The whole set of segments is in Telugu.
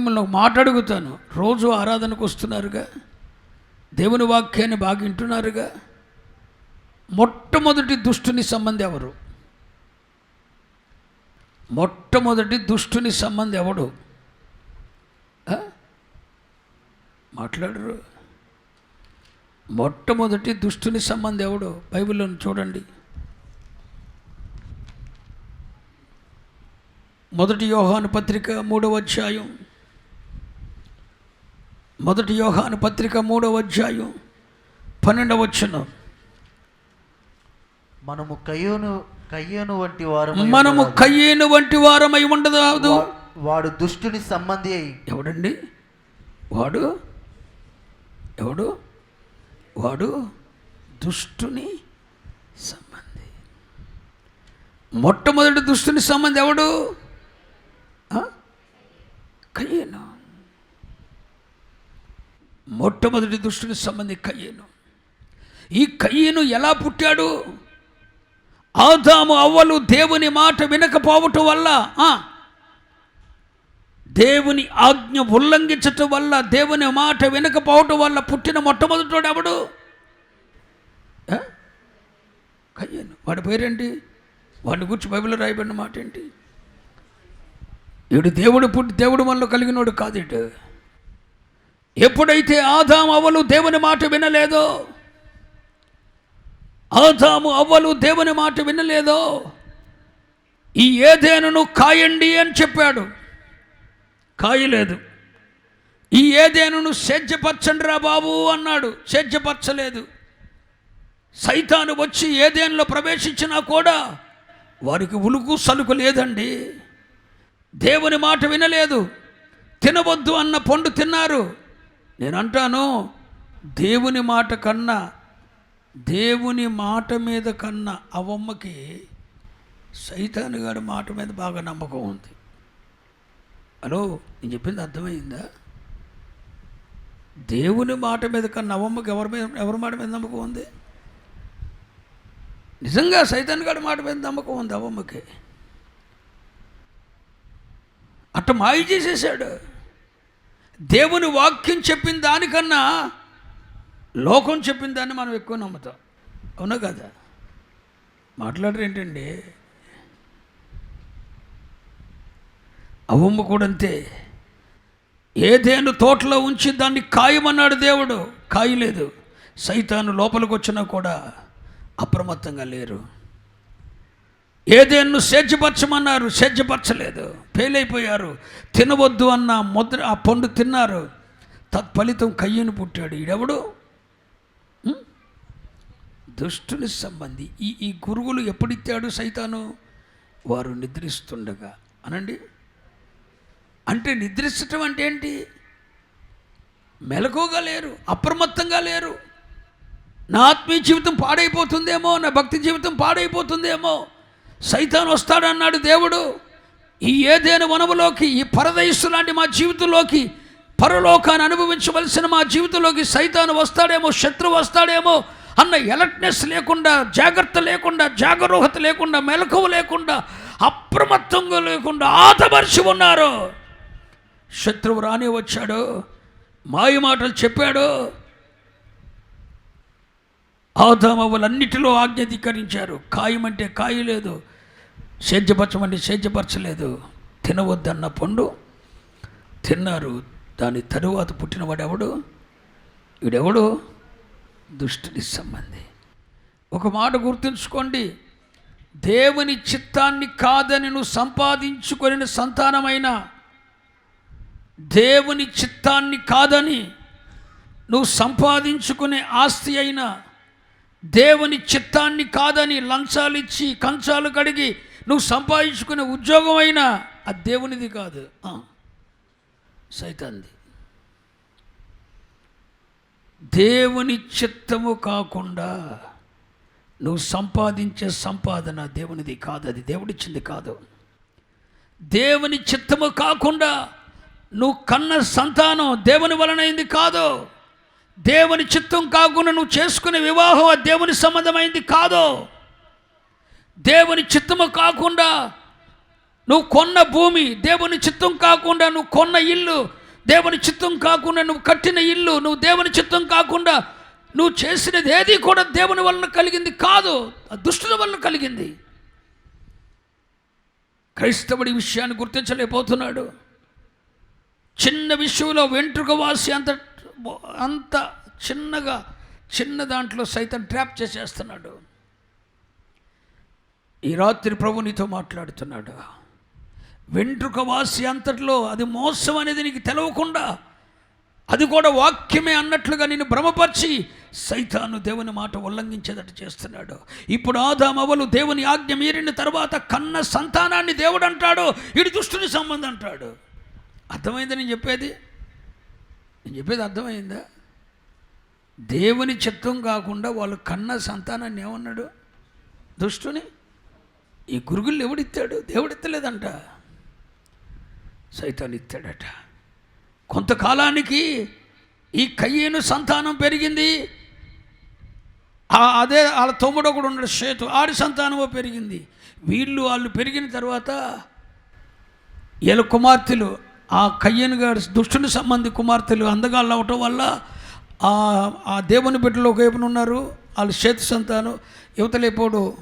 మిమ్మల్ని ఒక మాట అడుగుతాను. రోజు ఆరాధనకు వస్తున్నారుగా. దేవుని వాక్యాన్ని బాగా వింటున్నారుగా. మొట్టమొదటి దుష్టుని సంబంధి ఎవరు? మొట్టమొదటి దుష్టుని సంబంధి ఎవడు? మాట్లాడరు. మొట్టమొదటి దుష్టుని సంబంధి ఎవడు? బైబిల్లో చూడండి. మొదటి యోహాను పత్రిక మూడవ అధ్యాయం. మొదటి యోహాను పత్రిక మూడవ అధ్యాయం పన్నెండవ వచనం. మనము కయ్యోను కయ్యోను వంటి వారు మనము కయ్యేను వంటి వారమై ఉండదు వాడు దుష్టుని సంబంధి అయి. ఎవడండి? వాడు ఎవడు? వాడు దుష్టుని సంబంధి. మొట్టమొదటి దుష్టుని సంబంధి ఎవడు ఆ? కయ్యేను మొట్టమొదటి దృష్టికి సంబంధి కయ్యేను. ఈ కయ్యేను ఎలా పుట్టాడు? ఆదాము అవ్వలు దేవుని మాట వినకపోవటం వల్ల దేవుని ఆజ్ఞ ఉల్లంఘించటం వల్ల దేవుని మాట వినకపోవటం వల్ల పుట్టిన మొట్టమొదటివాడు ఎవడు? కయ్యను. వాడి పేరేంటి? వాడిని గురించి బైబిల్లో రాయబడిన మాట ఏంటి? ఈడు దేవుడు పుట్టి దేవుడు మనలో కలిగినోడు కాదు ఇటు ఎప్పుడైతే ఆదాము అవ్వలు దేవుని మాట వినలేదో ఆదాము అవ్వలు దేవుని మాట వినలేదో ఈ ఏదేనును కాయండి అని చెప్పాడు. కాయలేదు. ఈ ఏదేనును సేద్యపరచండి రా బాబు అన్నాడు. సేద్యపరచలేదు. సైతాను వచ్చి ఏదేనులో ప్రవేశించినా కూడా వారికి ఉలుకు సలుకు లేదండి. దేవుని మాట వినలేదు. తినవద్దు అన్న పండు తిన్నారు. నేను అంటాను దేవుని మాట కన్నా దేవుని మాట మీద కన్నా అవమ్మకి సైతాను గారి మాట మీద బాగా నమ్మకం ఉంది. హలో నేను చెప్పింది అర్థమైందా? దేవుని మాట మీద కన్నా అవమ్మకి ఎవరి మీద ఎవరి మాట మీద నమ్మకం ఉంది? నిజంగా సైతాన్ గారి మాట మీద నమ్మకం ఉంది అవమ్మకి. అట్ట మాయ చేసేసాడు. దేవుని వాక్యం చెప్పిన దానికన్నా లోకం చెప్పిన దాన్ని మనం ఎక్కువ నమ్ముతాం. అవునా కదా? మాట్లాడరు ఏంటండి? అవమ్మ కూడా అంతే. ఏదేను తోటలో ఉంచి దాన్ని కాయమన్నాడు దేవుడు. కాయలేదు. సైతాను లోపలికి వచ్చినా కూడా అప్రమత్తంగా లేరు. ఏదేను సేద్యపరచమన్నారు? సేద్యపరచలేదు. ఫెయిల్ అయిపోయారు తినవద్దు అన్న ముద్ర ఆ పండు తిన్నారు. తత్ఫలితం కయ్యను పుట్టాడు. ఈడెవడు? దుష్టుని సంబంధి. ఈ ఈ గురువులు ఎప్పుడిచ్చాడు సైతాను? వారు నిద్రిస్తుండగా. అనండి. అంటే నిద్రిస్తటం అంటే ఏంటి? మెలకుగా లేరు అప్రమత్తంగా లేరు. నా ఆత్మీయ జీవితం పాడైపోతుందేమో నా భక్తి జీవితం పాడైపోతుందేమో. సైతాన్ వస్తాడన్నాడు దేవుడు. ఈ ఏదైనా వనములోకి ఈ పరదయస్సు లాంటి మా జీవితంలోకి పరలోకాన్ని అనుభవించవలసిన మా జీవితంలోకి సైతాను వస్తాడేమో శత్రువు వస్తాడేమో అన్న ఎలర్ట్నెస్ లేకుండా జాగ్రత్త లేకుండా జాగరూకత లేకుండా మెలకువ లేకుండా అప్రమత్తంగా లేకుండా ఆతపరిచి ఉన్నారు. శత్రువు రాని వచ్చాడు మాయ మాటలు చెప్పాడు. ఆదామవులన్నిటిలో ఆజ్ఞాధీకరించారు. కాయమంటే కాయ లేదు సేద్యపరచమంటే సేద్యపరచలేదు. తినవద్దన్న పండు తిన్నారు. దాని తరువాత పుట్టినవాడెవడు? వీడెవడు దుష్టుని సంబంధి. ఒక మాట గుర్తుంచుకోండి. దేవుని చిత్తాన్ని కాదని నువ్వు సంపాదించుకొని సంతానమైన దేవుని చిత్తాన్ని కాదని నువ్వు సంపాదించుకునే ఆస్తి అయినా దేవుని చిత్తాన్ని కాదని లంచాలిచ్చి కంచాలు కడిగి నువ్వు సంపాదించుకునే ఉద్యోగం అయినా ఆ దేవునిది కాదు. సైతాంది దేవుని చిత్తము కాకుండా నువ్వు సంపాదించే సంపాదన దేవునిది కాదు అది దేవుడిచ్చింది కాదు. దేవుని చిత్తము కాకుండా నువ్వు కన్న సంతానం దేవుని వలనైంది కాదు. దేవుని చిత్తం కాకుండా నువ్వు చేసుకునే వివాహం ఆ దేవుని సంబంధమైంది కాదు. దేవుని చిత్తము కాకుండా నువ్వు కొన్న భూమి దేవుని చిత్తం కాకుండా నువ్వు కొన్న ఇల్లు దేవుని చిత్తం కాకుండా నువ్వు కట్టిన ఇల్లు నువ్వు దేవుని చిత్తం కాకుండా నువ్వు చేసినది ఏది కూడా దేవుని వలన కలిగింది కాదు. ఆ దుష్టుల వలన కలిగింది. క్రైస్తవుడి విషయాన్ని గుర్తించలేకపోతున్నాడు. చిన్న విషయంలో వెంట్రుక వాసి అంత అంత చిన్నగా చిన్న దాంట్లో సైతం ట్రాప్ చేసేస్తున్నాడు. ఈ రాత్రి ప్రభు నీతో మాట్లాడుతున్నాడు. వెంట్రుక వాసి అంతట్లో అది మోసం అనేది నీకు తెలవకుండా అది కూడా వాక్యమే అన్నట్లుగా నేను భ్రమపరిచి సైతాను దేవుని మాట ఉల్లంఘించేటట్టు చేస్తున్నాడు. ఇప్పుడు ఆదామవలు దేవుని ఆజ్ఞ మీరిన తర్వాత కన్న సంతానాన్ని దేవుడు అంటాడు ఇటు దుష్టుని సంబంధం అంటాడు. అర్థమైందా నేను చెప్పేది? నేను చెప్పేది అర్థమైందా? దేవుని చిత్తం కాకుండా వాళ్ళు కన్న సంతానాన్ని ఏమన్నాడు? దుష్టుని? ఈ గురుగులు ఎవడిత్తాడు దేవుడు ఎత్తలేదంట సైతాన్ ఇస్తాడట కొంతకాలానికి ఈ కయ్యేను సంతానం పెరిగింది. ఆ- అదే వాళ్ళ తమ్ముడు ఒకడు ఉన్నాడు షేతు. ఆడి సంతానము పెరిగింది. వీళ్ళు వాళ్ళు పెరిగిన తర్వాత వీళ్ళ కుమార్తెలు ఆ కయ్యను గారి దుష్టుని సంబంధి కుమార్తెలు అందగాళ్ళు అవటం వల్ల ఆ దేవుని బిడ్డలు ఒక వైపున ఉన్నారు. వాళ్ళు చేతి సంతానం యువతలేపోడు.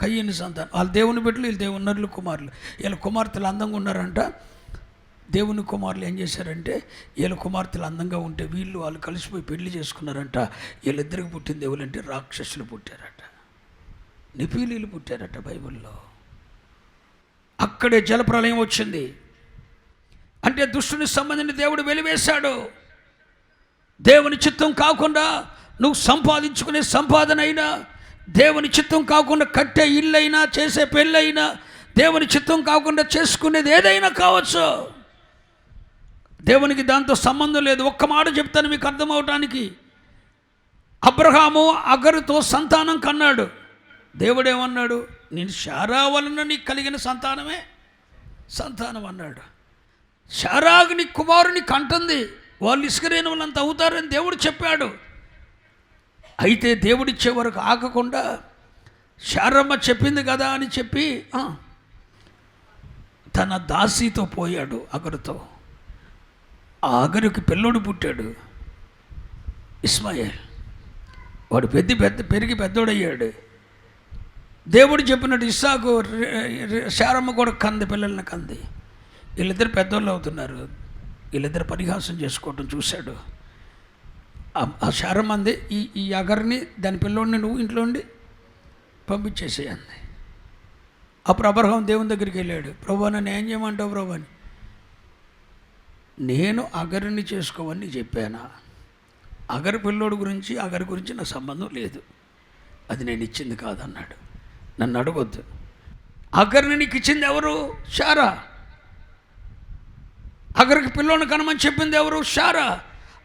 కయ్యని సంతానం. వాళ్ళ దేవుని బిడ్డలు వీళ్ళు దేవుని నరులు కుమారులు. వీళ్ళ కుమార్తెలు అందంగా ఉన్నారంట. దేవుని కుమారులు ఏం చేశారంటే వీళ్ళ కుమార్తెలు అందంగా ఉంటే వీళ్ళు వాళ్ళు కలిసిపోయి పెళ్ళి చేసుకున్నారంట. వీళ్ళిద్దరికి పుట్టిన దేవులు రాక్షసులు పుట్టారట. నిపీలీలు పుట్టారట బైబిల్లో. అక్కడే జలప్రలయం వచ్చింది. అంటే దుష్టుని సంబంధించిన దేవుడు వెలివేశాడు. దేవుని చిత్తం కాకుండా నువ్వు సంపాదించుకునే సంపాదన అయినా దేవుని చిత్తం కాకుండా కట్టే ఇల్లైనా చేసే పెళ్ళైనా దేవుని చిత్తం కాకుండా చేసుకునేది ఏదైనా కావచ్చు. దేవునికి దాంతో సంబంధం లేదు. ఒక్క మాట చెప్తాను మీకు అర్థమవటానికి అబ్రహాము అగరుతో సంతానం కన్నాడు. దేవుడేమన్నాడు? నేను శారా వలన నీకు కలిగిన సంతానమే సంతానం అన్నాడు. శారాగ్ని కుమారుని కంటుంది. వాళ్ళు ఇసుకరేని వాళ్ళంత అవుతారని దేవుడు చెప్పాడు. అయితే దేవుడిచ్చే వరకు ఆగకుండా శారమ్మ చెప్పింది కదా అని చెప్పి తన దాసీతో పోయాడు అగరుతో. ఆ అగరుకి పిల్లోడు పుట్టాడు ఇస్మాయిల్. వాడు పెద్ద పెద్ద పెరిగి పెద్దోడయ్యాడు. దేవుడు చెప్పినట్టు ఇస్సాకు శారమ్మ కూడా కంది పిల్లల్ని కంది. వీళ్ళిద్దరు పెద్దోళ్ళు అవుతున్నారు. వీళ్ళిద్దరు పరిహాసం చేసుకోవటం చూశాడు. ఆ- శారం అంది ఈ ఈ అగర్ని దాని పిల్లోడిని నువ్వు ఇంట్లో ఉండి పంపించేసేయండి. అప్పుడు అబ్రహం దేవుని దగ్గరికి వెళ్ళాడు ప్రభు నన్ను ఏం చేయమంటావు ప్రభు అని. నేను అగరుని చేసుకోవని చెప్పానా? అగరి పిల్లోడు గురించి అగరి గురించి నా సంబంధం లేదు. అది నేను ఇచ్చింది కాదన్నాడు. నన్ను అడగొద్దు. అగరుని నీకు ఇచ్చింది ఎవరు? షారా. అగరికి పిల్లోని కనమని చెప్పింది ఎవరు? షారా.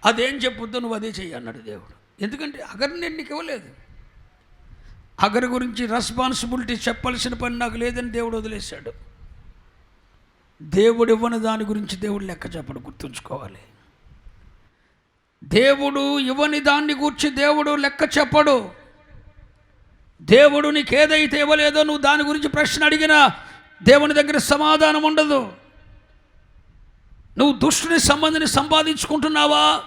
అదేం చెప్పొద్దు నువ్వు అదే చెయ్యి అన్నాడు దేవుడు. ఎందుకంటే అగరు నేను నీకు ఇవ్వలేదు. అగర్ గురించి రెస్పాన్సిబిలిటీ చెప్పాల్సిన పని నాకు లేదని దేవుడు వదిలేశాడు. దేవుడు ఇవ్వని దాని గురించి దేవుడు లెక్క చెప్పడు గుర్తుంచుకోవాలి. దేవుడు ఇవ్వని దాన్ని గూర్చి దేవుడు లెక్క చెప్పడు. దేవుడు నీకు ఏదైతే ఇవ్వలేదో నువ్వు దాని గురించి ప్రశ్న అడిగినా దేవుని దగ్గర సమాధానం ఉండదు. నువ్వు దుష్టుని సంబంధిని సంపాదించుకుంటున్నావా?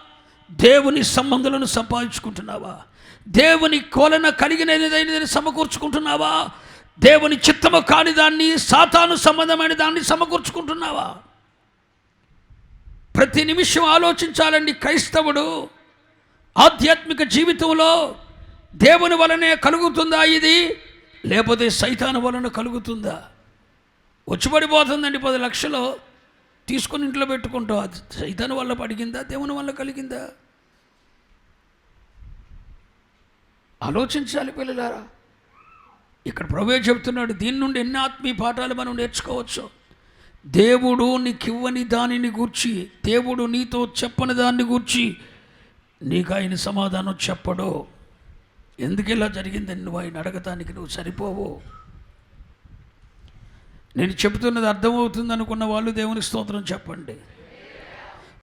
దేవుని సంబంధులను సంపాదించుకుంటున్నావా? దేవుని కోలన కలిగినదైనదని సమకూర్చుకుంటున్నావా? దేవుని చిత్తము కాని దాన్ని సాతాను సంబంధమైన దాన్ని సమకూర్చుకుంటున్నావా? ప్రతి నిమిషం ఆలోచించాలండి క్రైస్తవుడు. ఆధ్యాత్మిక జీవితంలో దేవుని వలనే కలుగుతుందా ఇది? లేకపోతే సైతాను వలన కలుగుతుందా? వచ్చిపడిపోతుందండి పది లక్షలు. తీసుకొని ఇంట్లో పెట్టుకుంటావు. అది సైతాన్ వల్ల పడిగిందా? దేవుని వల్ల కలిగిందా? ఆలోచించాలి పిల్లలారా. ఇక్కడ ప్రభు చెబుతున్నాడు దీని నుండి ఎన్ని ఆత్మీయ పాఠాలు మనం నేర్చుకోవచ్చు? దేవుడు నీకు ఇవ్వని దానిని గూర్చి దేవుడు నీతో చెప్పని దాన్ని గూర్చి నీకు ఆయన సమాధానం చెప్పడు. ఎందుకు ఇలా జరిగిందని నువ్వు ఆయన అడగటానికి నువ్వు సరిపోవు? నేను చెబుతున్నది అర్థమవుతుంది అనుకున్న వాళ్ళు దేవుని స్తోత్రం చెప్పండి.